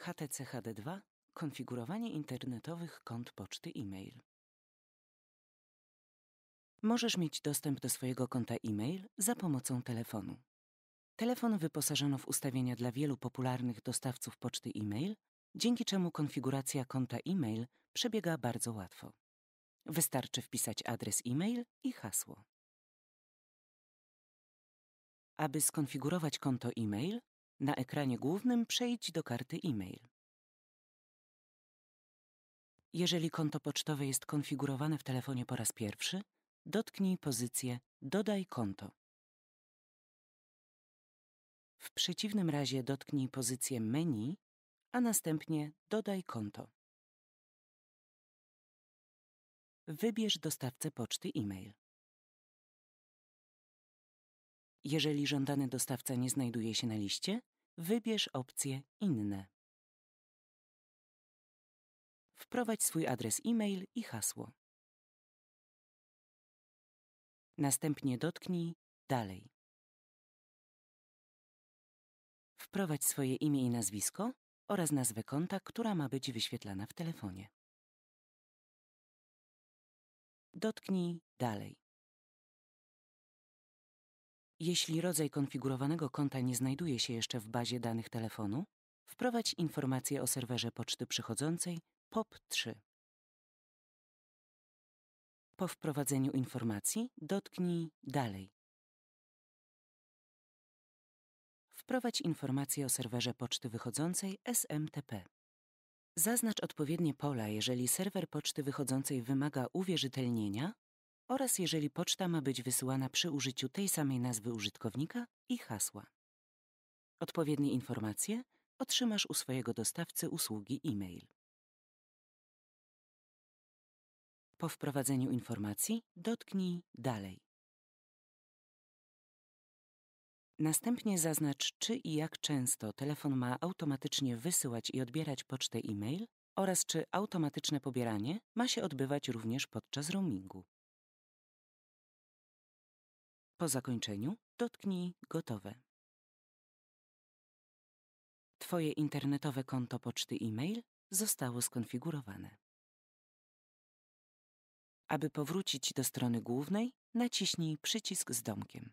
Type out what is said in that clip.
HTC HD2 Konfigurowanie internetowych kont poczty e-mail. Możesz mieć dostęp do swojego konta e-mail za pomocą telefonu. Telefon wyposażono w ustawienia dla wielu popularnych dostawców poczty e-mail, dzięki czemu konfiguracja konta e-mail przebiega bardzo łatwo. Wystarczy wpisać adres e-mail i hasło. Aby skonfigurować konto e-mail, na ekranie głównym przejdź do karty e-mail. Jeżeli konto pocztowe jest konfigurowane w telefonie po raz pierwszy, dotknij pozycję Dodaj konto. W przeciwnym razie dotknij pozycję Menu, a następnie Dodaj konto. Wybierz dostawcę poczty e-mail. Jeżeli żądany dostawca nie znajduje się na liście, wybierz opcję Inne. Wprowadź swój adres e-mail i hasło. Następnie dotknij Dalej. Wprowadź swoje imię i nazwisko oraz nazwę konta, która ma być wyświetlana w telefonie. Dotknij Dalej. Jeśli rodzaj konfigurowanego konta nie znajduje się jeszcze w bazie danych telefonu, wprowadź informację o serwerze poczty przychodzącej POP3. Po wprowadzeniu informacji dotknij Dalej. Wprowadź informację o serwerze poczty wychodzącej SMTP. Zaznacz odpowiednie pola, jeżeli serwer poczty wychodzącej wymaga uwierzytelnienia oraz jeżeli poczta ma być wysyłana przy użyciu tej samej nazwy użytkownika i hasła. Odpowiednie informacje otrzymasz u swojego dostawcy usługi e-mail. Po wprowadzeniu informacji dotknij Dalej. Następnie zaznacz, czy i jak często telefon ma automatycznie wysyłać i odbierać pocztę e-mail oraz czy automatyczne pobieranie ma się odbywać również podczas roamingu. Po zakończeniu dotknij Gotowe. Twoje internetowe konto poczty e-mail zostało skonfigurowane. Aby powrócić do strony głównej, naciśnij przycisk z domkiem.